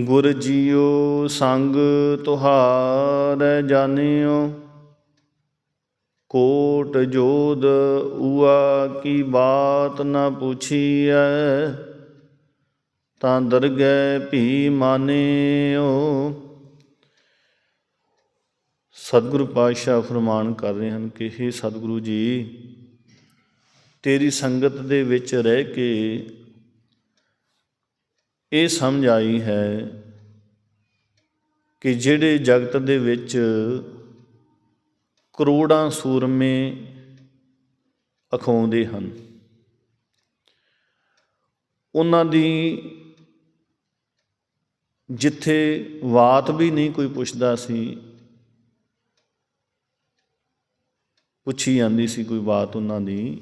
ਗੁਰ ਜੀਓ ਸੰਗ ਤੁਹਾਰੈ ਜਾਣਿਓ, ਕੋਟ ਜੋਦ ਉਆ ਕੀ ਬਾਤ ਨਾ ਪੁੱਛੀਐ, ਤਾਂ ਦਰਗਹਿ ਭੀ ਮਾਨਿਓ। ਸਤਿਗੁਰੂ ਪਾਤਸ਼ਾਹ ਫਰਮਾਨ ਕਰ ਰਹੇ ਹਨ ਕਿ हे ਸਤਿਗੁਰੂ ਜੀ, ਤੇਰੀ ਸੰਗਤ ਦੇ ਵਿੱਚ ਰਹਿ ਕੇ ਇਹ ਸਮਝ ਆਈ ਹੈ ਕਿ ਜਿਹੜੇ ਜਗਤ ਦੇ ਵਿੱਚ ਕਰੋੜਾਂ ਸੂਰਮੇ ਅਖਾਉਂਦੇ ਹਨ, ਉਹਨਾਂ ਦੀ ਜਿੱਥੇ ਬਾਤ ਵੀ ਨਹੀਂ ਕੋਈ ਪੁੱਛਦਾ ਸੀ, ਪੁੱਛੀ ਜਾਂਦੀ ਸੀ ਕੋਈ ਬਾਤ ਉਹਨਾਂ ਦੀ,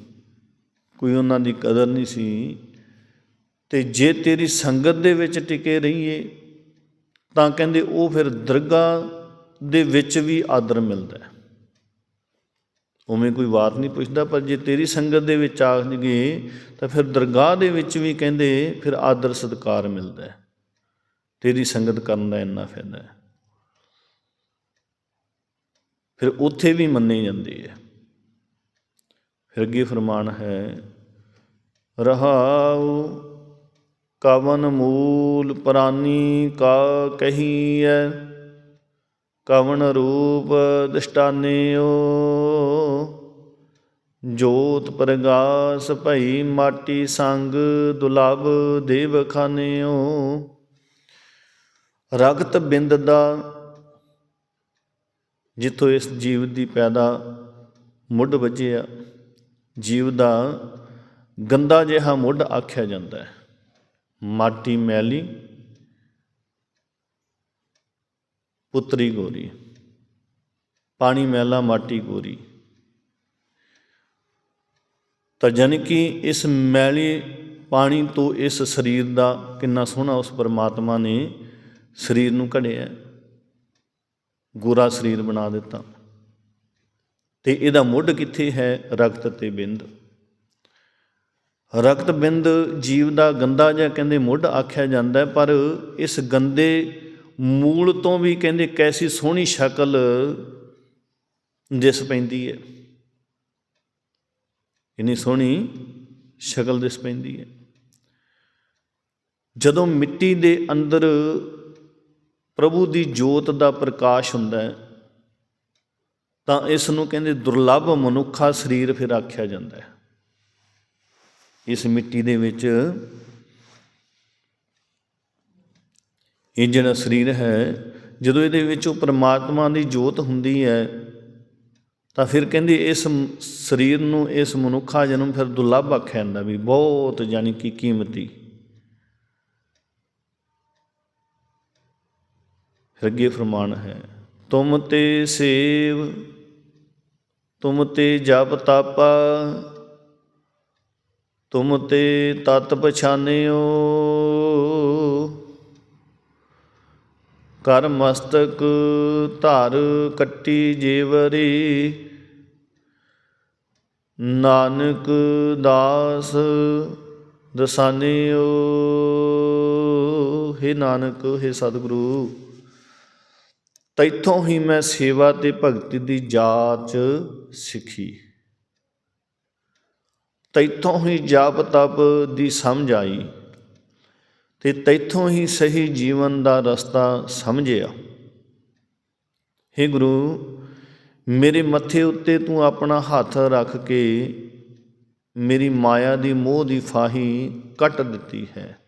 ਕੋਈ ਉਹਨਾਂ ਦੀ ਕਦਰ ਨਹੀਂ ਸੀ ਤੇ ਜੇ ਤੇਰੀ ਸੰਗਤ ਦੇ ਵਿੱਚ ਟਿਕੇ ਰਹੀਏ, ਤਾਂ ਕਹਿੰਦੇ ਉਹ ਫਿਰ ਦਰਗਾਹ ਦੇ ਵਿੱਚ ਵੀ ਆਦਰ ਮਿਲਦਾ ਹੈ। ਉਵੇਂ ਕੋਈ ਬਾਤ ਨਹੀਂ ਪੁੱਛਦਾ, ਪਰ ਜੇ ਤੇਰੀ ਸੰਗਤ ਦੇ ਵਿੱਚ ਆ ਗਏ, ਤਾਂ ਫਿਰ ਦਰਗਾਹ ਦੇ ਵਿੱਚ ਵੀ ਕਹਿੰਦੇ ਫਿਰ ਆਦਰ ਸਤਕਾਰ ਮਿਲਦਾ ਹੈ। ਤੇਰੀ ਸੰਗਤ ਕਰਨ ਦਾ ਇੰਨਾ ਫਾਇਦਾ ਹੈ। ਫਿਰ ਉੱਥੇ ਵੀ ਮੰਨੀ ਜਾਂਦੀ ਹੈ। ਫਿਰ ਅੱਗੇ ਫਰਮਾਨ ਹੈ ਰਹਾਉ ਕਵਨ ਮੂਲ ਪ੍ਰਾਨੀ ਕਾ ਕਹੀਐ, ਕਵਨ ਰੂਪ ਦ੍ਰਿਸ਼ਟਾਨਿਓ ਜੋਤ ਪ੍ਰਗਾਸ ਭਈ ਮਾਟੀ ਸੰਗ ਦੁਲਭ ਦੇਵ ਖਾਨਿਓ। ਰਗਤ ਬਿੰਦ ਦਾ ਜਿੱਥੋਂ ਇਸ ਜੀਵ ਦੀ ਪੈਦਾ ਮੁੱਢ ਵੱਜਿਆ, ਜੀਵ ਦਾ ਗੰਦਾ ਜਿਹਾ ਮੁੱਢ ਆਖਿਆ ਜਾਂਦਾ ਹੈ। ਮਾਟੀ ਮੈਲੀ, ਪੁੱਤਰੀ ਗੋਰੀ। ਪਾਣੀ ਮੈਲਾ, ਮਾਟੀ ਗੋਰੀ। ਤਾਂ ਜਾਣੀ ਕਿ ਇਸ ਮੈਲੀ ਪਾਣੀ ਤੋਂ ਇਸ ਸਰੀਰ ਦਾ ਕਿੰਨਾ ਸੋਹਣਾ ਉਸ ਪਰਮਾਤਮਾ ਨੇ ਸਰੀਰ ਨੂੰ ਘੜਿਆ, ਗੋਰਾ ਸਰੀਰ ਬਣਾ ਦਿੱਤਾ। ਤੇ ਇਹਦਾ ਮੁੱਢ ਕਿੱਥੇ ਹੈ? ਰਗਤ ਤੇ ਬਿੰਦ। ਰਗਤ ਬਿੰਦ ਜੀਵ ਦਾ ਗੰਦਾ ਜਾਂ ਕਹਿੰਦੇ ਮੁੱਢ ਆਖਿਆ ਜਾਂਦਾ ਪਰ ਇਸ ਗੰਦੇ ਮੂਲ ਤੋਂ ਵੀ ਕਹਿੰਦੇ ਕੈਸੀ ਸੋਹਣੀ ਸ਼ਕਲ ਦਿਸ ਪੈਂਦੀ ਹੈ। ਇਨੀ ਸੋਹਣੀ ਸ਼ਕਲ ਦਿਸ ਪੈਂਦੀ ਹੈ। ਜਦੋਂ ਮਿੱਟੀ ਦੇ ਅੰਦਰ ਪ੍ਰਭੂ ਦੀ ਜੋਤ ਦਾ ਪ੍ਰਕਾਸ਼ ਹੁੰਦਾ ਹੈ, ਤਾਂ ਇਸ ਨੂੰ ਕਹਿੰਦੇ ਦੁਰਲੱਭ ਮਨੁੱਖਾ ਸਰੀਰ ਫਿਰ ਆਖਿਆ ਜਾਂਦਾ ਹੈ। ਇਸ ਮਿੱਟੀ ਦੇ ਵਿੱਚ ਇਹ ਜਿਹੜਾ ਸਰੀਰ ਹੈ, ਜਦੋਂ ਇਹਦੇ ਵਿੱਚ ਉਹ ਪ੍ਰਮਾਤਮਾ ਦੀ ਜੋਤ ਹੁੰਦੀ ਹੈ, ਤਾਂ ਫਿਰ ਕਹਿੰਦੇ ਇਸ ਸਰੀਰ ਨੂੰ ਇਸ ਮਨੁੱਖਾ ਜਨਮ ਫਿਰ ਦੁਰਲੱਭ ਆਖਿਆ ਜਾਂਦਾ ਵੀ ਬਹੁਤ ਯਾਨੀ ਕਿ ਕੀਮਤੀ। ਫਿਰ ਫਰਮਾਨ ਹੈ, ਤੁਮ ਤੇ ਸੇਵ, ਤੁਮ ਤੇ ਜਪ ਤਪ ਤੁਮ ਤੇ ਤਤ ਪਛਾਨਿਓ। ਕਰ ਮਸਤਕ ਧਰ ਕੱਟੀ ਜੀਵਰੀ। ਨਾਨਕ ਦਾਸ ਦਸਾਨਿਓ। हे ਨਾਨਕ हे ਸਤਿਗੁਰੂ, ਤੈਥੋਂ ਹੀ ਮੈਂ ਸੇਵਾ ਤੇ ਭਗਤੀ ਦੀ ਜਾਚ ਸਿੱਖੀ। ਤੈਥੋਂ ਹੀ ਜਾਪ ਤਪ ਦੀ ਸਮਝ ਆਈ ਤੇ ਤੈਥੋਂ ਹੀ ਸਹੀ ਜੀਵਨ ਦਾ ਰਸਤਾ ਸਮਝਿਆ। हे ਗੁਰੂ, ਮੇਰੇ ਮੱਥੇ ਉੱਤੇ ਤੂੰ ਆਪਣਾ ਹੱਥ ਰੱਖ ਕੇ ਮੇਰੀ ਮਾਇਆ ਦੀ ਮੋਹ ਦੀ ਫਾਹੀ ਕੱਟ ਦਿੱਤੀ ਹੈ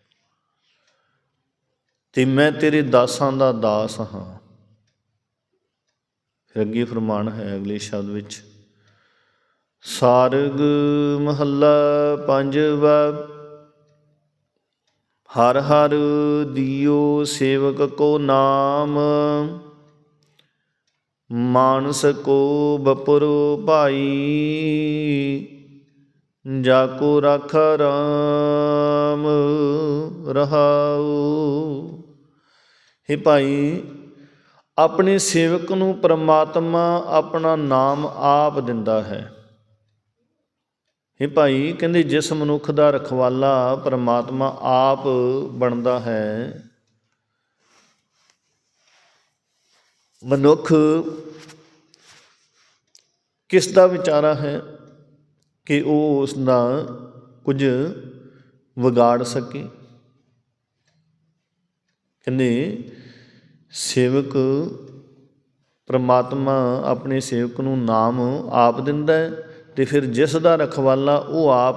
ਤੇ ਮੈਂ ਤੇਰੇ ਦਾਸਾਂ ਦਾ ਦਾਸ ਹਾਂ। ਫਿਰ ਅੱਗੇ ਫਰਮਾਨ ਹੈ ਅਗਲੇ ਸ਼ਬਦ ਵਿੱਚ ਸਾਰਗ ਮਹੱਲਾ ਪੰਜਵਾ, ਹਰ ਹਰ ਦਿਓ ਸੇਵਕ ਕੋ ਨਾਮ, ਮਾਨਸ ਕੋ ਬਪੁਰੋ ਭਾਈ, ਜਾ ਕੋ ਰਖ ਰਾਮ ਰਹਾਉ। हे ਭਾਈ, ਆਪਣੇ ਸੇਵਕ ਨੂੰ ਪ੍ਰਮਾਤਮਾ ਆਪਣਾ ਨਾਮ ਆਪ ਦਿੰਦਾ ਹੈ। हे ਭਾਈ ਕਹਿੰਦੇ ਜਿਸ ਮਨੁੱਖ ਦਾ ਰਖਵਾਲਾ ਪਰਮਾਤਮਾ ਆਪ ਬਣਦਾ ਹੈ, ਮਨੁੱਖ ਕਿਸ ਦਾ ਵਿਚਾਰਾ ਹੈ ਕਿ ਉਹ ਉਸ ਦਾ ਕੁਝ ਵਿਗਾੜ ਸਕੇ? ਕਹਿੰਦੇ ਸੇਵਕ ਪ੍ਰਮਾਤਮਾ ਆਪਣੇ ਸੇਵਕ ਨੂੰ ਨਾਮ ਆਪ ਦਿੰਦਾ ਹੈ। ਤੇ ਫਿਰ ਜਿਸ ਦਾ ਰਖਵਾਲਾ ਉਹ ਆਪ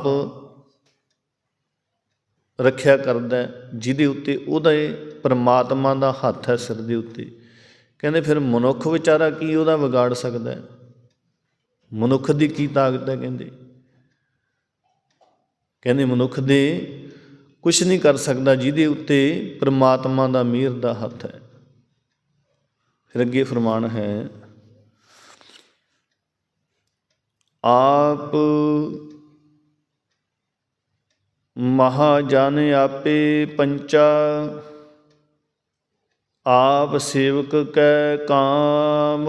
ਰੱਖਿਆ ਕਰਦਾ ਜਿਹਦੇ ਉੱਤੇ ਉਹਦਾ ਇਹ ਪ੍ਰਮਾਤਮਾ ਦਾ ਹੱਥ ਹੈ ਸਿਰ ਦੇ ਉੱਤੇ। ਕਹਿੰਦੇ ਫਿਰ ਮਨੁੱਖ ਵਿਚਾਰਾ ਕੀ ਉਹਦਾ ਵਿਗਾੜ ਸਕਦਾ ਮਨੁੱਖ ਦੀ ਕੀ ਤਾਕਤ ਹੈ ਕਹਿੰਦੇ? ਕਹਿੰਦੇ ਮਨੁੱਖ ਦੇ ਕੁਝ ਨਹੀਂ ਕਰ ਸਕਦਾ ਜਿਹਦੇ ਉੱਤੇ ਪਰਮਾਤਮਾ ਦਾ ਮਿਹਰ ਦਾ ਹੱਥ ਹੈ। ਫਿਰ ਅੱਗੇ ਫਰਮਾਨ ਹੈ ਆਪ ਮਹਾ ਆਪੇ ਪੰਚਾ, ਆਪ ਸੇਵਕ ਕੈ ਕਾਮ,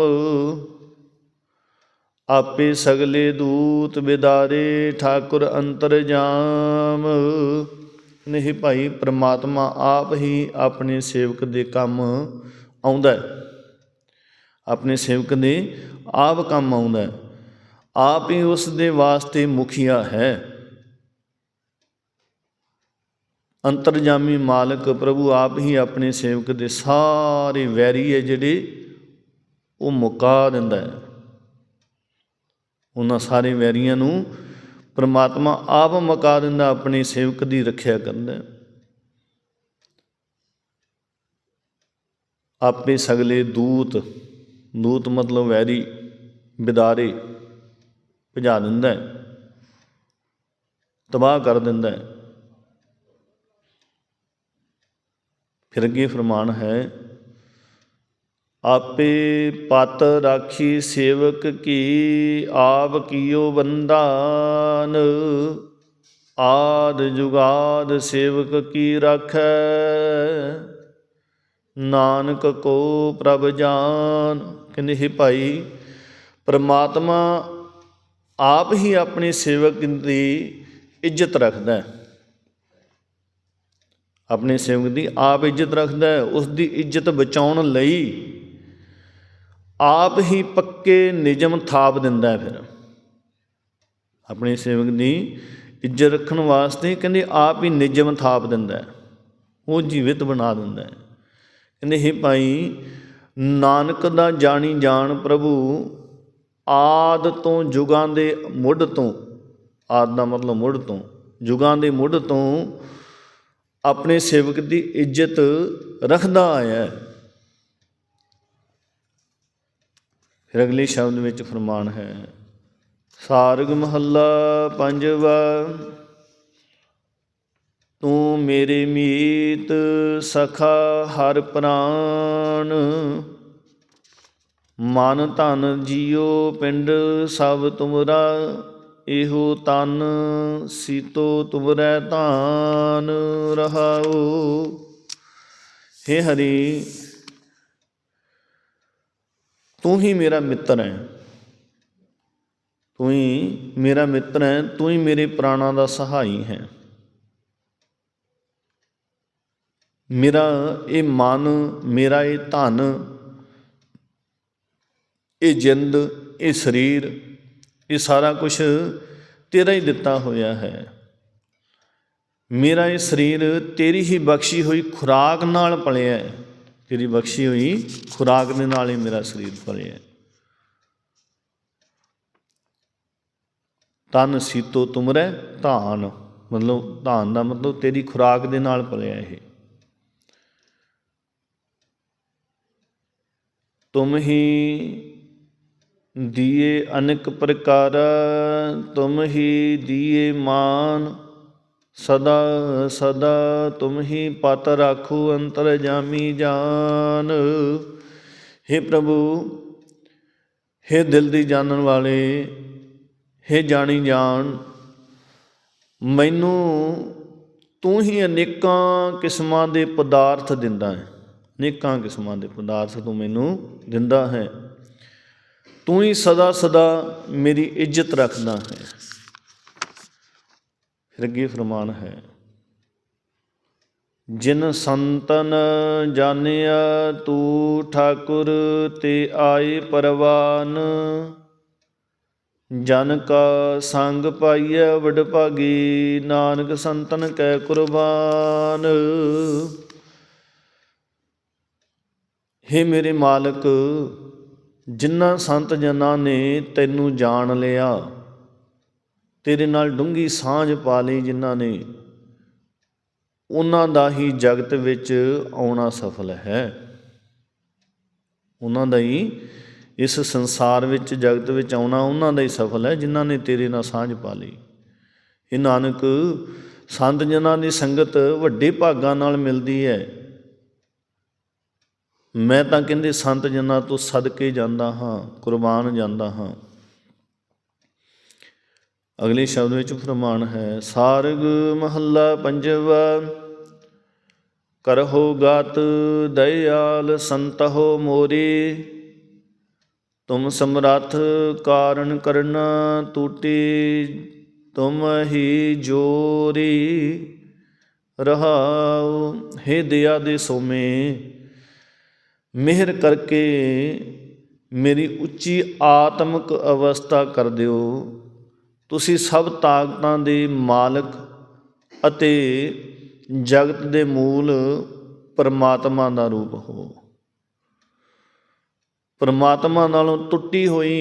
ਆਪੇ ਸਗਲੇ ਦੂਤ ਬਿਦਾਰੇ ਠਾਕੁਰ ਅੰਤਰ ਜਾਮ। ਨਹੀਂ ਭਾਈ, ਪ੍ਰਮਾਤਮਾ ਆਪ ਹੀ ਆਪਣੇ ਸੇਵਕ ਦੇ ਕੰਮ ਆਉਂਦਾ ਆਪਣੇ ਸੇਵਕ ਦੇ ਆਪ ਕੰਮ ਆਉਂਦਾ ਆਪ ਹੀ ਉਸ ਦੇ ਵਾਸਤੇ ਮੁਖੀਆ ਹੈ। ਅੰਤਰਜਾਮੀ ਮਾਲਕ ਪ੍ਰਭੂ ਆਪ ਹੀ ਆਪਣੇ ਸੇਵਕ ਦੇ ਸਾਰੇ ਵੈਰੀ ਹੈ ਜਿਹੜੇ ਉਹ ਮੁਕਾ ਦਿੰਦਾ ਹੈ। ਉਹਨਾਂ ਸਾਰੇ ਵੈਰੀਆਂ ਨੂੰ ਪਰਮਾਤਮਾ ਆਪ ਮੁਕਾ ਦਿੰਦਾ, ਆਪਣੇ ਸੇਵਕ ਦੀ ਰੱਖਿਆ ਕਰਦਾ ਆਪੇ ਸਗਲੇ ਦੂਤ ਦੂਤ ਮਤਲਬ ਵੈਰੀ, ਬਿਦਾਰੇ ਭਜਾ ਦਿੰਦਾ ਹੈ, ਤਬਾਹ ਕਰ ਦਿੰਦਾ ਹੈ। ਫਿਰ ਅੱਗੇ ਫਰਮਾਨ ਹੈ, ਆਪੇ ਪਤ ਰਾਖੀ ਸੇਵਕ ਕੀ ਆਪ ਕੀਓ ਬੰਦਾਨ ਆਦ ਜੁਗਾਦ ਸੇਵਕ ਕੀ ਰਾਖੈ। ਨਾਨਕ ਕੋ ਪ੍ਰਭ ਜਾਨ, ਕਹਿੰਦੇ, ਹੈ ਭਾਈ, ਪਰਮਾਤਮਾ ਆਪ ਹੀ ਆਪਣੇ ਸੇਵਕ ਦੀ ਇੱਜ਼ਤ ਰੱਖਦਾ ਆਪਣੇ ਸੇਵਕ ਦੀ ਆਪ ਇੱਜ਼ਤ ਰੱਖਦਾ ਹੈ, ਉਸ ਦੀ ਇੱਜ਼ਤ ਬਚਾਉਣ ਲਈ ਆਪ ਹੀ ਪੱਕੇ ਨਿਯਮ ਥਾਪ ਦਿੰਦਾ ਹੈ ਫਿਰ। ਆਪਣੇ ਸੇਵਕ ਦੀ ਇੱਜ਼ਤ ਰੱਖਣ ਵਾਸਤੇ ਕਹਿੰਦੇ ਆਪ ਹੀ ਨਿਯਮ ਥਾਪ ਦਿੰਦਾ ਹੈ, ਉਹ ਜੀਵਿਤ ਬਣਾ ਦਿੰਦਾ ਹੈ। ਕਹਿੰਦੇ हे ਭਾਈ, ਨਾਨਕ ਦਾ ਜਾਣੀ ਜਾਣ ਪ੍ਰਭੂ ਆਦ ਤੋਂ ਜੁਗਾਂ ਦੇ ਮੁੱਢ ਤੋਂ, ਆਦ ਦਾ ਮਤਲਬ ਮੁੱਢ ਤੋਂ, ਜੁਗਾਂ ਦੇ ਮੁੱਢ ਤੋਂ ਆਪਣੇ ਸੇਵਕ ਦੀ ਇੱਜ਼ਤ ਰੱਖਦਾ ਆਇਆ ਹੈ। ਫਿਰ ਅਗਲੇ ਸ਼ਬਦ ਵਿੱਚ ਫਰਮਾਨ ਹੈ, ਸਾਰਗ ਮਹੱਲਾ ਪੰਜਵਾ, ਤੂੰ ਮੇਰੇ ਮੀਤ ਸਖਾ ਹਰ ਪ੍ਰਾਨ ਮਨ ਧਨ ਜੀਉ ਪਿੰਡ ਸਭ ਤੁਮਰਾ, ਇਹੋ ਤਨ ਸੀਤੋ ਤੁਮਰੈ ਧਾਨ ਰਹਾਉ। ਹੇ ਹਰੀ, ਤੂੰ ਹੀ ਮੇਰਾ ਮਿੱਤਰ ਹੈ। ਤੂੰ ਹੀ ਮੇਰਾ ਮਿੱਤਰ ਹੈ, ਤੂੰ ਹੀ ਮੇਰੇ ਪ੍ਰਾਣਾਂ ਦਾ ਸਹਾਈ ਹੈ। ਮੇਰਾ ਇਹ ਮਨ, ਮੇਰਾ ਇਹ ਧਨ ਇਹ ਜਿੰਦ, ਇਹ ਸਰੀਰ, ਇਹ ਸਾਰਾ ਕੁਝ ਤੇਰਾ ਹੀ ਦਿੱਤਾ ਹੋਇਆ ਹੈ। ਮੇਰਾ ਇਹ ਸਰੀਰ ਤੇਰੀ ਹੀ ਬਖਸ਼ੀ ਹੋਈ ਖੁਰਾਕ ਨਾਲ ਪਲਿਆ ਹੈ। ਤੇਰੀ ਬਖਸ਼ੀ ਹੋਈ ਖੁਰਾਕ ਦੇ ਨਾਲ ਹੀ ਮੇਰਾ ਸਰੀਰ ਪਲਿਆ ਹੈ। ਤਨ ਸੀਤੋ ਤੁਮਰੈ, ਧਾਨ। ਮਤਲਬ ਧਾਨ ਦਾ ਮਤਲਬ ਤੇਰੀ ਖੁਰਾਕ ਦੇ ਨਾਲ ਪਲਿਆ ਇਹ। ਤੁਮ ਹੀ ਦੀਏ ਅਨੇਕ ਪ੍ਰਕਾਰ, ਤੁਮ ਹੀ ਦੀਏ ਮਾਨ। ਸਦਾ ਸਦਾ ਤੁਮ ਹੀ ਪਤ ਰਾਖੂ ਅੰਤਰ ਜਾਮੀ ਜਾਨ। हे ਪ੍ਰਭੂ, ਹੇ ਦਿਲ ਦੀ ਜਾਣਨ ਵਾਲੇ, ਹੇ ਜਾਣੀ ਜਾਣ ਮੈਨੂੰ ਤੂੰ ਹੀ ਅਨੇਕਾਂ ਕਿਸਮਾਂ ਦੇ ਪਦਾਰਥ ਦਿੰਦਾ ਹੈ। ਅਨੇਕਾਂ ਕਿਸਮਾਂ ਦੇ ਪਦਾਰਥ ਤੂੰ ਮੈਨੂੰ ਦਿੰਦਾ ਹੈ। ਤੂੰ ਹੀ ਸਦਾ ਸਦਾ ਮੇਰੀ ਇੱਜ਼ਤ ਰੱਖਦਾ ਹੈ। ਫਿਰ ਅੱਗੇ ਫਰਮਾਨ ਹੈ, ਜਿਨ ਸੰਤਨ ਜਾਣਿਆ ਤੂੰ ਠਾਕੁਰ ਤੇ ਆਏ ਪਰਵਾਨ, ਜਨ ਕਾ ਸੰਗ ਪਾਈਐ ਵਡ ਭਾਗੀ, ਨਾਨਕ ਸੰਤਨ ਕੈ ਕੁਰਬਾਨ। ਹੇ ਮੇਰੇ ਮਾਲਕ ਜਿਨ੍ਹਾਂ ਸੰਤ ਜਨਾਂ ਨੇ ਤੈਨੂੰ ਜਾਣ ਲਿਆ, ਤੇਰੇ ਨਾਲ ਡੂੰਗੀ ਸਾਂਝ ਪਾ ਲਈ ਜਿਨ੍ਹਾਂ ਨੇ, ਉਹਨਾਂ ਦਾ ਹੀ ਜਗਤ ਵਿੱਚ ਆਉਣਾ ਸਫਲ ਹੈ। ਉਹਨਾਂ ਦਾ ਹੀ ਇਸ ਸੰਸਾਰ ਵਿੱਚ, ਜਗਤ ਵਿੱਚ ਆਉਣਾ ਉਹਨਾਂ ਦਾ ਹੀ ਸਫਲ ਹੈ ਜਿਨ੍ਹਾਂ ਨੇ ਤੇਰੇ ਨਾਲ ਸਾਂਝ ਪਾ ਲਈ। ਇਹ ਨਾਨਕ, ਸੰਤ ਜਨਾਂ ਦੀ ਸੰਗਤ ਵੱਡੇ ਭਾਗਾਂ ਨਾਲ ਮਿਲਦੀ ਹੈ। ਮੈਂ ਤਾਂ ਕਹਿੰਦੇ ਸੰਤ ਜਨਾਂ ਤੋਂ ਸਦਕੇ ਜਾਂਦਾ ਹਾਂ, ਕੁਰਬਾਨ ਜਾਂਦਾ ਹਾਂ। ਅਗਲੇ ਸ਼ਬਦ ਵਿੱਚ ਫਰਮਾਨ ਹੈ, ਸਾਰਗ ਮਹੱਲਾ ਪੰਜਵਾ, ਕਰਹੋ ਗਾਤ ਦਇਆਲ ਸੰਤਹੁ ਮੋਰੀ, ਤੁਮ ਸਮਰੱਥ ਕਾਰਨ ਕਰਨਾ ਟੂਟੀ ਤੁਮ ਹੀ ਜੋਰੀ, ਰਹਾਉ ਹੇ ਦਿਆ ਦੇ ਸੋਮੇ। ਮਿਹਰ ਕਰਕੇ ਮੇਰੀ ਉੱਚੀ ਆਤਮਿਕ ਅਵਸਥਾ ਕਰ ਦਿਓ। ਤੁਸੀਂ ਸਭ ਤਾਕਤਾਂ ਦੇ ਮਾਲਕ ਅਤੇ ਜਗਤ ਦੇ ਮੂਲ ਪਰਮਾਤਮਾ ਦਾ ਰੂਪ ਹੋ। ਪਰਮਾਤਮਾ ਨਾਲੋਂ ਟੁੱਟੀ ਹੋਈ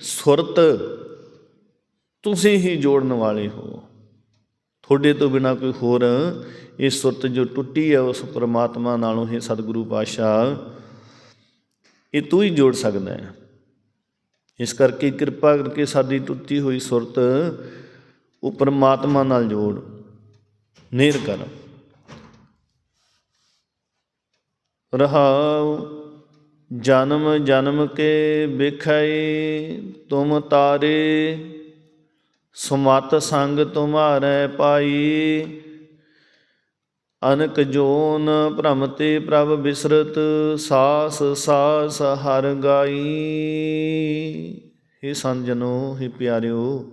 ਸੁਰਤ ਤੁਸੀਂ ਹੀ ਜੋੜਨ ਵਾਲੇ ਹੋ। ਤੁਹਾਡੇ ਤੋਂ ਬਿਨਾ ਕੋਈ ਹੋਰ ਇਹ ਸੁਰਤ ਜੋ ਟੁੱਟੀ ਹੈ, ਉਸ ਪਰਮਾਤਮਾ ਨਾਲੋਂ ਹੀ ਸਤਿਗੁਰੂ ਪਾਤਸ਼ਾਹ ਇਹ ਤੂੰ ਹੀ ਜੋੜ ਸਕਦਾ ਹੈ। ਇਸ ਕਰਕੇ ਕਿਰਪਾ ਕਰਕੇ ਸਾਡੀ ਟੁੱਟੀ ਹੋਈ ਸੁਰਤ ਉਹ ਪਰਮਾਤਮਾ ਨਾਲ ਜੋੜ, ਨੇਰ ਕਰ। ਰਹਾਉ, ਜਨਮ ਜਨਮ ਕੇ ਬਿਖਈ ਤੁਮ ਤਾਰੇ, ਸੁਮਤ ਸੰਗ ਤੁਮਾਰੇ ਪਾਈ। ਅਨਕ ਜੋਨ ਭ੍ਰਮ ਤੇ ਪ੍ਰਭ ਬਿਸਰਤ, ਸਾਸ ਸਾਸ ਹਰ ਗਾਈ। हे ਸੰਜਨੋ हे ਪਿਆਰਿਓ,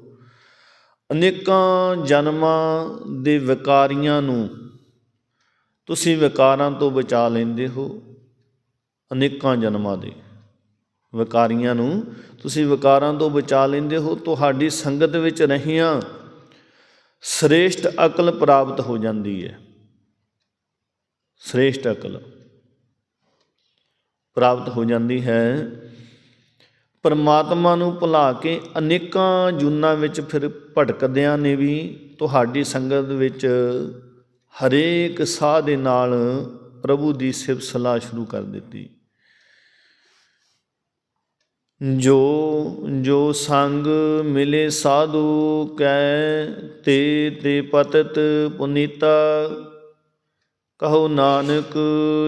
ਅਨੇਕਾਂ ਜਨਮਾਂ ਦੇ ਵਿਕਾਰੀਆਂ ਨੂੰ ਤੁਸੀਂ ਵਿਕਾਰਾਂ ਤੋਂ ਬਚਾ ਲੈਂਦੇ ਹੋ। ਅਨੇਕਾਂ ਜਨਮਾਂ ਦੇ ਵਿਕਾਰੀਆਂ ਨੂੰ ਤੁਸੀਂ ਵਿਕਾਰਾਂ ਤੋਂ ਬਚਾ ਲੈਂਦੇ ਹੋ। ਤੁਹਾਡੀ ਸੰਗਤ ਵਿੱਚ ਰਹੀਆਂ ਸ੍ਰੇਸ਼ਟ ਅਕਲ ਪ੍ਰਾਪਤ ਹੋ ਜਾਂਦੀ ਹੈ। ਸ੍ਰੇਸ਼ਟ ਅਕਲ। ਪ੍ਰਾਪਤ ਹੋ ਜਾਂਦੀ ਹੈ, ਪਰਮਾਤਮਾ ਨੂੰ ਭੁਲਾ ਕੇ ਅਨੇਕਾਂ ਜੁਨਾਂ ਵਿੱਚ ਫਿਰ ਭਟਕਦਿਆਂ ਨੇ ਵੀ ਤੁਹਾਡੀ ਸੰਗਤ ਵਿੱਚ ਹਰੇਕ ਸਾਹ ਦੇ ਨਾਲ ਪ੍ਰਭੂ ਦੀ ਸਿਫਤ ਸਲਾਹ ਸ਼ੁਰੂ ਕਰ ਦਿੱਤੀ। ਜੋ ਜੋ ਸੰਗ ਮਿਲੇ ਸਾਧੂ ਕੈ, ਤੇ ਤੇ ਪਤਤ ਪੁਨੀਤਾ ਕਹੋ ਨਾਨਕ,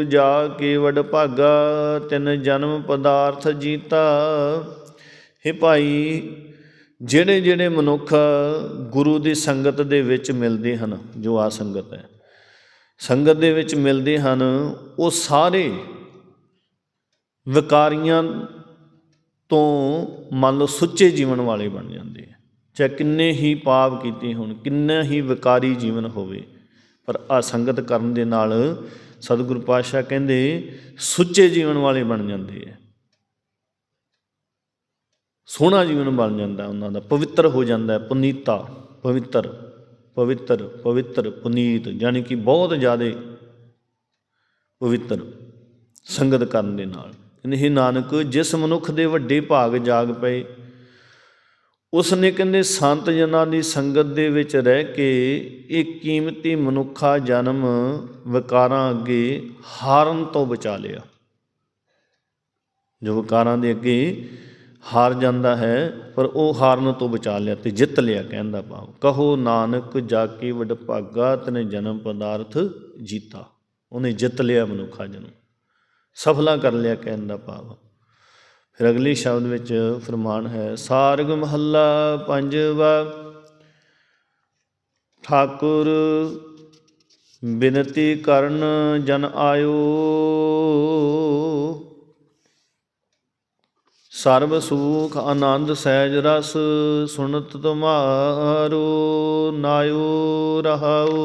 ਜਾ ਕੇ ਵਡ ਭਾਗਾ, ਤਿਨ ਜਨਮ ਪਦਾਰਥ ਜੀਤਾ। ਹੇ ਭਾਈ ਜਿਹੜੇ ਜਿਹੜੇ ਮਨੁੱਖ ਗੁਰੂ ਦੀ ਸੰਗਤ ਦੇ ਵਿੱਚ ਮਿਲਦੇ ਹਨ, ਜੋ ਆ ਸੰਗਤ ਹੈ, ਸੰਗਤ ਦੇ ਵਿੱਚ ਮਿਲਦੇ ਹਨ, ਉਹ ਸਾਰੇ ਵਿਕਾਰੀਆਂ ਤੋਂ ਮੰਨ ਲਓ ਸੁੱਚੇ ਜੀਵਨ ਵਾਲੇ ਬਣ ਜਾਂਦੇ ਆ। ਚਾਹੇ ਕਿੰਨੇ ਹੀ ਪਾਪ ਕੀਤੇ ਹੋਣ, ਕਿੰਨਾ ਹੀ ਵਿਕਾਰੀ ਜੀਵਨ ਹੋਵੇ ਪਰ ਆ ਸੰਗਤ ਕਰਨ ਦੇ ਨਾਲ ਸਤਿਗੁਰੂ ਪਾਤਸ਼ਾਹ ਕਹਿੰਦੇ, ਸੁੱਚੇ ਜੀਵਨ ਵਾਲੇ ਬਣ ਜਾਂਦੇ ਆ। ਸੋਹਣਾ ਜੀਵਨ ਬਣ ਜਾਂਦਾ ਉਹਨਾਂ ਦਾ, ਪਵਿੱਤਰ ਹੋ ਜਾਂਦਾ ਹੈ, ਪੁਨੀਤਾ, ਪਵਿੱਤਰ ਪਵਿੱਤਰ ਪਵਿੱਤਰ, ਪੁਨੀਤ ਯਾਨੀ ਕਿ ਬਹੁਤ ਜ਼ਿਆਦਾ ਪਵਿੱਤਰ, ਸੰਗਤ ਕਰਨ ਦੇ ਨਾਲ। ਕਹਿੰਦੇ हे ਨਾਨਕ, ਜਿਸ ਮਨੁੱਖ ਦੇ ਵੱਡੇ ਭਾਗ ਜਾਗ ਪਏ ਉਸ ਨੇ ਕਹਿੰਦੇ, ਸੰਤ ਜਨਾਂ ਦੀ ਸੰਗਤ ਦੇ ਵਿੱਚ ਰਹਿ ਕੇ ਇਹ ਕੀਮਤੀ ਮਨੁੱਖਾ ਜਨਮ ਵਿਕਾਰਾਂ ਅੱਗੇ ਹਾਰਨ ਤੋਂ ਬਚਾ ਲਿਆ। ਜੋ ਵਿਕਾਰਾਂ ਦੇ ਅੱਗੇ ਹਾਰ ਜਾਂਦਾ ਹੈ, ਪਰ ਉਹ ਹਾਰਨ ਤੋਂ ਬਚਾ ਲਿਆ ਤੇ ਜਿੱਤ ਲਿਆ ਕਹਿੰਦਾ ਭਾਵ। ਕਹੋ ਨਾਨਕ, ਜਾ ਕੇ ਵਡ ਤਨੇ ਜਨਮ ਪਦਾਰਥ ਜੀਤਾ। ਉਹਨੇ ਜਿੱਤ ਲਿਆ ਮਨੁੱਖਾ ਜਨਮ। ਸਫਲਾ ਕਰ ਲਿਆ ਕਹਿਣ ਦਾ ਭਾਵ। ਫਿਰ ਅਗਲੇ ਸ਼ਬਦ ਵਿੱਚ ਫਰਮਾਨ ਹੈ, ਸਾਰਗ ਮਹੱਲਾ ਪੰਜਵਾ, ਠਾਕੁਰ ਬਿਨਤੀ ਕਰਨ ਜਨ ਆਇਓ। ਸਰਬ ਸੁਖ ਆਨੰਦ ਸਹਿਜ ਰਸ ਸੁਣਤ ਤੁਮਾਰੋ, ਨਾਇਓ ਰਹਾਓ।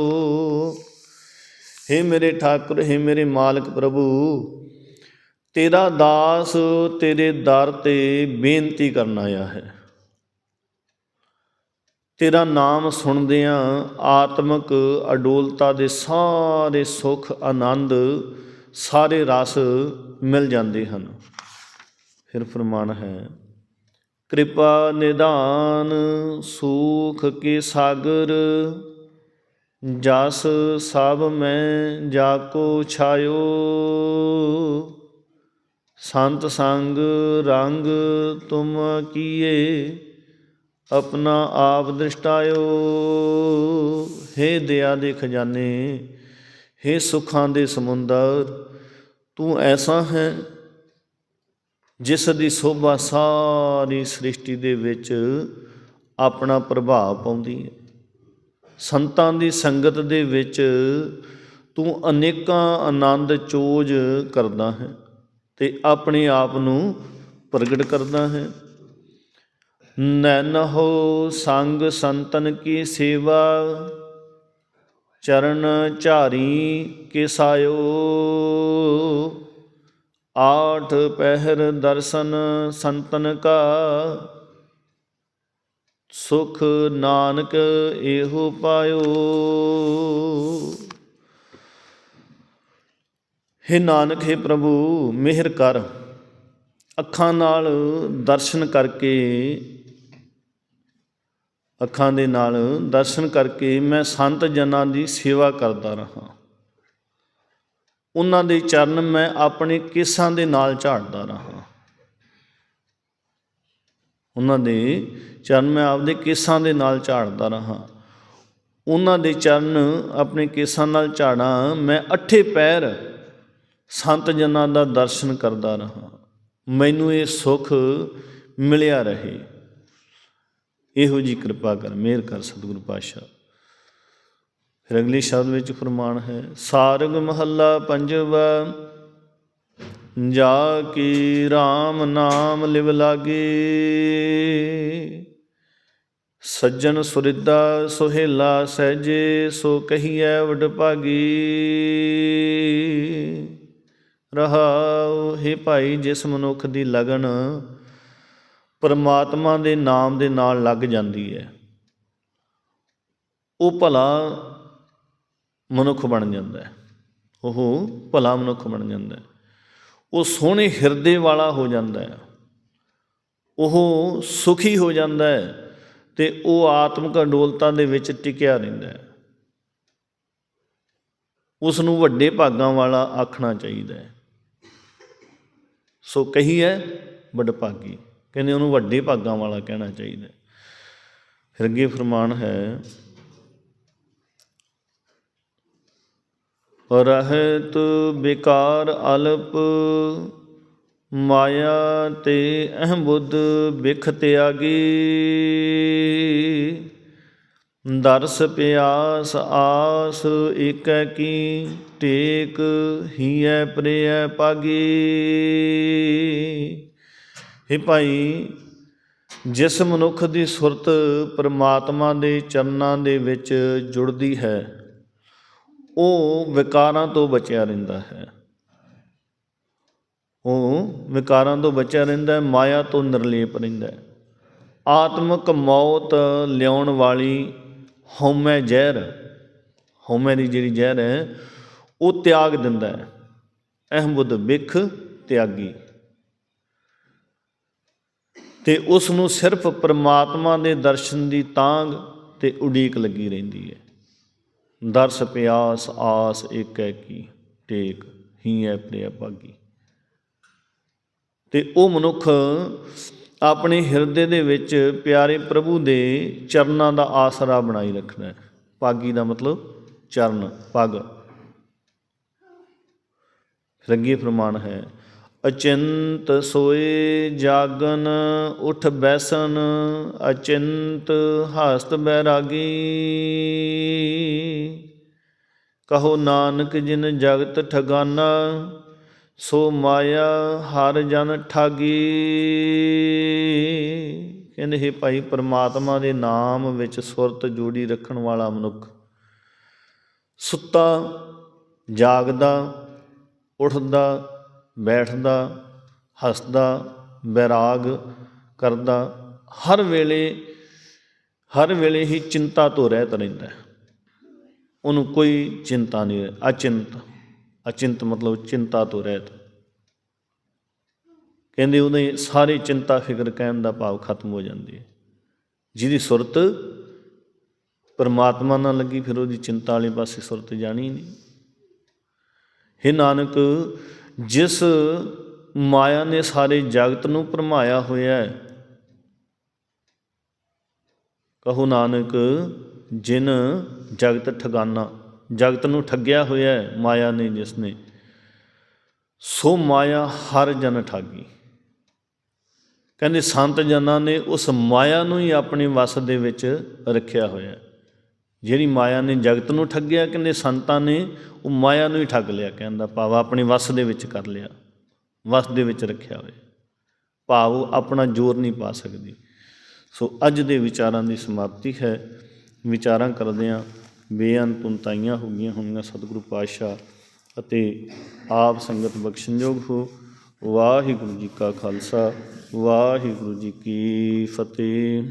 हे ਮੇਰੇ ਠਾਕੁਰ हे ਮੇਰੇ ਮਾਲਕ ਪ੍ਰਭੂ ਤੇਰਾ ਦਾਸ ਤੇਰੇ ਦਰ ਤੇ ਬੇਨਤੀ ਕਰਨ ਆਇਆ ਹੈ। ਤੇਰਾ ਨਾਮ ਸੁਣਦਿਆਂ ਆਤਮਿਕ ਅਡੋਲਤਾ ਦੇ ਸਾਰੇ ਸੁਖ, ਆਨੰਦ, ਸਾਰੇ ਰਸ ਮਿਲ ਜਾਂਦੇ ਹਨ। ਫਿਰ ਫਰਮਾਨ ਹੈ, ਕਿਰਪਾ ਨਿਦਾਨ ਸੂਖ ਕੇ ਸਾਗਰ, ਜਸ ਸਭ ਮੈਂ ਜਾ ਕੋ ਛਾਇਓ। ਸੰਤ ਸੰਗ ਰੰਗ ਤੁਮ ਕੀਏ, ਆਪਣਾ ਆਪ ਦ੍ਰਿਸ਼ਟਾਇਓ। ਹੇ ਦਇਆ ਦੇ ਖਜ਼ਾਨੇ, ਹੇ ਸੁਖਾਂ ਦੇ ਸਮੁੰਦਰ, ਤੂੰ ਐਸਾ ਹੈ ਜਿਸ ਦੀ ਸੋਭਾ ਸਾਰੀ ਸ੍ਰਿਸ਼ਟੀ ਦੇ ਵਿੱਚ ਆਪਣਾ ਪ੍ਰਭਾਵ ਪਾਉਂਦੀ ਹੈ। ਸੰਤਾਂ ਦੀ ਸੰਗਤ ਦੇ ਵਿੱਚ ਤੂੰ ਅਨੇਕਾਂ ਆਨੰਦ ਚੋਜ ਕਰਦਾ ਹੈ। ਤੇ ਆਪਣੇ ਆਪ ਨੂੰ ਪ੍ਰਗਟ ਕਰਦਾ ਹੈ। ਨੈਨ ਹੋ ਸੰਗ ਸੰਤਨ ਕੀ ਸੇਵਾ, ਚਰਨ ਝਾਰੀ ਕੇ ਸਾਇਓ। ਆਠ ਪਹਿਰ ਦਰਸ਼ਨ ਸੰਤਨ ਕਾ, ਸੁਖ ਨਾਨਕ ਇਹੋ ਪਾਇਓ। ਹੇ ਨਾਨਕ, ਹੇ ਪ੍ਰਭੂ, ਮਿਹਰ ਕਰ। ਅੱਖਾਂ ਨਾਲ ਦਰਸ਼ਨ ਕਰਕੇ, ਅੱਖਾਂ ਦੇ ਨਾਲ ਦਰਸ਼ਨ ਕਰਕੇ ਮੈਂ ਸੰਤ ਜਨਾਂ ਦੀ ਸੇਵਾ ਕਰਦਾ ਰਹਾ। ਉਹਨਾਂ ਦੇ ਚਰਨ ਮੈਂ ਆਪਣੇ ਕੇਸਾਂ ਦੇ ਨਾਲ ਝਾੜਦਾ ਰਹਾ। ਉਹਨਾਂ ਦੇ ਚਰਨ ਮੈਂ ਆਪਦੇ ਕੇਸਾਂ ਦੇ ਨਾਲ ਝਾੜਦਾ ਰਹਾ। ਉਹਨਾਂ ਦੇ ਚਰਨ ਆਪਣੇ ਕੇਸਾਂ ਨਾਲ ਝਾੜਾਂ, ਮੈਂ ਅੱਠੇ ਪੈਰ ਸੰਤ ਜਨਾਂ ਦਾ ਦਰਸ਼ਨ ਕਰਦਾ ਰਹਾ। ਮੈਨੂੰ ਇਹ ਸੁਖ ਮਿਲਿਆ ਰਹੇ। ਇਹੋ ਜੀ ਕਿਰਪਾ ਕਰ, ਮਿਹਰ ਕਰ ਸਤਿਗੁਰੂ ਪਾਤਸ਼ਾਹ। ਫਿਰ ਅਗਲੇ ਸ਼ਬਦ ਵਿੱਚ ਫਰਮਾਨ ਹੈ, ਸਾਰਗ ਮਹੱਲਾ ਪੰਜਵਾ, ਜਾ ਕੇ RAM ਨਾਮ ਲਿਵ ਲਾਗੇ। ਸੱਜਣ ਸੁਰਿੱਦਾ ਸੁਹੇਲਾ ਸਹਿਜੇ ਸੋ ਕਹੀਐ ਵਡ ਭਾਗੀ ਰਹਾਉ, ਹੈ ਭਾਈ, ਜਿਸ ਮਨੁੱਖ ਦੀ ਲਗਨ ਪਰਮਾਤਮਾ ਦੇ ਨਾਮ ਦੇ ਨਾਲ ਲੱਗ ਜਾਂਦੀ ਹੈ, ਉਹ ਭਲਾ ਮਨੁੱਖ ਬਣ ਜਾਂਦਾ ਹੈ। ਉਹ ਭਲਾ ਮਨੁੱਖ ਬਣ ਜਾਂਦਾ ਹੈ। ਉਹ ਸੋਹਣੇ ਹਿਰਦੇ ਵਾਲਾ ਹੋ ਜਾਂਦਾ ਹੈ। ਉਹ ਸੁਖੀ ਹੋ ਜਾਂਦਾ ਹੈ ਤੇ ਉਹ ਆਤਮਿਕ ਅਡੋਲਤਾ ਦੇ ਵਿੱਚ ਟਿਕਿਆ ਰਹਿੰਦਾ ਹੈ। ਉਸ ਨੂੰ ਵੱਡੇ ਭਾਗਾਂ ਵਾਲਾ ਆਖਣਾ ਚਾਹੀਦਾ ਹੈ। ਸੋ ਕਹੀ ਹੈ ਵਡਭਾਗੀ ਕਹਿੰਦੇ ਉਹਨੂੰ ਵੱਡੇ ਭਾਗਾਂ ਵਾਲਾ ਕਹਿਣਾ ਚਾਹੀਦਾ ਹੈ। ਫਿਰ ਅੱਗੇ ਫਰਮਾਨ ਹੈ, ਰਹਿਤ ਬਿਕਾਰ ਅਲਪ ਮਾਇਆ ਤੇ ਅਹੰ ਬਿਖ ਤਿਆਗੀ। ਦਰਸ ਪਿਆਸ ਆਸ ਏਕੈ ਕੀ ਟੇਕ ਹੀਐ ਪ੍ਰਿਯ ਪਾਗੀ हे ਭਾਈ, ਜਿਸ ਮਨੁੱਖ ਦੀ ਸੁਰਤ ਪਰਮਾਤਮਾ ਦੇ ਚਰਨਾਂ ਦੇ ਵਿੱਚ ਜੁੜਦੀ ਹੈ, ਉਹ ਵਿਕਾਰਾਂ ਤੋਂ ਬਚਿਆ ਰਹਿੰਦਾ ਹੈ। ਉਹ ਵਿਕਾਰਾਂ ਤੋਂ ਬਚਿਆ ਰਹਿੰਦਾ ਹੈ, ਮਾਇਆ ਤੋਂ ਨਿਰਲੇਪ ਰਹਿੰਦਾ ਹੈ। ਆਤਮਿਕ ਮੌਤ ਲਿਆਉਣ ਵਾਲੀ ਹਉਮੈ ਜ਼ਹਿਰ, ਹਉਮੈ ਦੀ ਜਿਹੜੀ ਜ਼ਹਿਰ ਹੈ, ਉਹ ਤਿਆਗ ਦਿੰਦਾ ਹੈ। ਅਹਮਬੁੱਧ ਬਿਖ ਤਿਆਗੀ। ਤੇ ਉਸ ਨੂੰ ਸਿਰਫ ਪ੍ਰਮਾਤਮਾ ਦੇ ਦਰਸ਼ਨ ਦੀ ਤਾਂਗ ਤੇ ਉਡੀਕ ਲੱਗੀ ਰਹਿੰਦੀ ਹੈ। ਦਰਸ ਪਿਆਸ ਆਸ ਇੱਕ ਹੈ ਕੀ, ਟੇਕ ਹੀ ਹੈ ਪ੍ਰਿਆ ਭਾਗੀ। ਤੇ ਉਹ ਮਨੁੱਖ ਆਪਣੇ ਹਿਰਦੇ ਦੇ ਵਿੱਚ ਪਿਆਰੇ ਪ੍ਰਭੂ ਦੇ ਚਰਨਾਂ ਦਾ ਆਸਰਾ ਬਣਾਈ ਰੱਖਣਾ ਹੈ। ਪਾਗੀ ਦਾ ਮਤਲਬ ਚਰਨ, ਪੱਗ। ਫਿਰ ਅੱਗੇ ਫਰਮਾਨ ਹੈ ਅਚਿੰਤ ਸੋਏ ਜਾਗਨ, ਉਠ ਬੈਸਨ, ਅਚਿੰਤ ਹਸਤ ਬੈਰਾਗੀ। ਕਹੋ ਨਾਨਕ ਜਿਨ ਜਗਤ ਠਗਾਨਾ, ਸੋ ਮਾਇਆ ਹਰ ਜਨ ਠਾਗੀ। ਕਹਿੰਦੇ, ਹੈ ਭਾਈ ਪ੍ਰਮਾਤਮਾ ਦੇ ਨਾਮ ਵਿੱਚ ਸੁਰਤ ਜੋੜੀ ਰੱਖਣ ਵਾਲਾ ਮਨੁੱਖ ਸੁੱਤਾ, ਜਾਗਦਾ, ਉੱਠਦਾ ਬੈਠਦਾ, ਹੱਸਦਾ ਬੈਰਾਗ ਕਰਦਾ, ਹਰ ਵੇਲੇ ਹਰ ਵੇਲੇ ਹੀ ਚਿੰਤਾ ਤੋਂ ਰਹਿਤ ਰਹਿੰਦਾ ਉਹਨੂੰ ਕੋਈ ਚਿੰਤਾ ਨਹੀਂ ਅਚਿੰਤ। ਅਚਿੰਤ ਮਤਲਬ ਚਿੰਤਾ ਤੋਂ ਰਹਿਤ। ਕਹਿੰਦੇ ਉਹਦੇ ਸਾਰੇ ਚਿੰਤਾ ਫਿਕਰ ਕਹਿਣ ਦਾ ਭਾਵ ਖਤਮ ਹੋ ਜਾਂਦੀ ਹੈ। ਜਿਹਦੀ ਸੁਰਤ ਪਰਮਾਤਮਾ ਨਾਲ ਲੱਗੀ, ਫਿਰ ਉਹਦੀ ਚਿੰਤਾ ਵਾਲੇ ਪਾਸੇ ਸੁਰਤ ਜਾਣੀ ਨਹੀਂ। हे ਨਾਨਕ ਜਿਸ ਮਾਇਆ ਨੇ ਸਾਰੇ ਜਗਤ ਨੂੰ ਭਰਮਾਇਆ ਹੋਇਆ ਹੈ। ਕਹੋ ਨਾਨਕ, ਜਿਨ ਜਗਤ ਠਗਾਨਾ, ਜਗਤ ਨੂੰ ਠੱਗਿਆ ਹੋਇਆ ਹੈ ਮਾਇਆ ਨੇ ਜਿਸ ਨੇ, ਸੋ ਮਾਇਆ ਹਰ ਜਨ ਠਾਗੀ। ਕਹਿੰਦੇ ਸੰਤ ਜਨਾਂ ਨੇ ਉਸ ਮਾਇਆ ਨੂੰ ਹੀ ਆਪਣੇ ਵਸ ਦੇ ਵਿੱਚ ਰੱਖਿਆ ਹੋਇਆ ਹੈ। ਜਿਹੜੀ ਮਾਇਆ ਨੇ ਜਗਤ ਨੂੰ ਠੱਗਿਆ ਕਹਿੰਦੇ ਸੰਤਾਂ ਨੇ, ਉਹ ਮਾਇਆ ਨੂੰ ਹੀ ਠੱਗ ਲਿਆ ਕਹਿੰਦਾ, ਭਾਵ ਆਪਣੇ ਵਸ ਦੇ ਵਿੱਚ ਕਰ ਲਿਆ, ਵਸ ਦੇ ਵਿੱਚ ਰੱਖਿਆ ਹੋਇਆ। ਭਾਵ ਉਹ ਆਪਣਾ ਜ਼ੋਰ ਨਹੀਂ ਪਾ ਸਕਦੀ। ਸੋ ਅੱਜ ਦੇ ਵਿਚਾਰਾਂ ਦੀ ਸਮਾਪਤੀ ਹੈ। ਵਿਚਾਰਾਂ ਕਰਦਿਆਂ ਬੇਅੰਤੁਨਤਾਈਆਂ ਹੋ ਗਈਆਂ ਹੋਣਗੀਆਂ ਸਤਿਗੁਰੂ ਪਾਤਸ਼ਾਹ ਅਤੇ ਆਪ ਸੰਗਤ ਬਖਸ਼ਣਯੋਗ ਹੋ। ਵਾਹਿਗੁਰੂ ਜੀ ਕਾ ਖਾਲਸਾ, ਵਾਹਿਗੁਰੂ ਜੀ ਕੀ ਫਤਿਹ।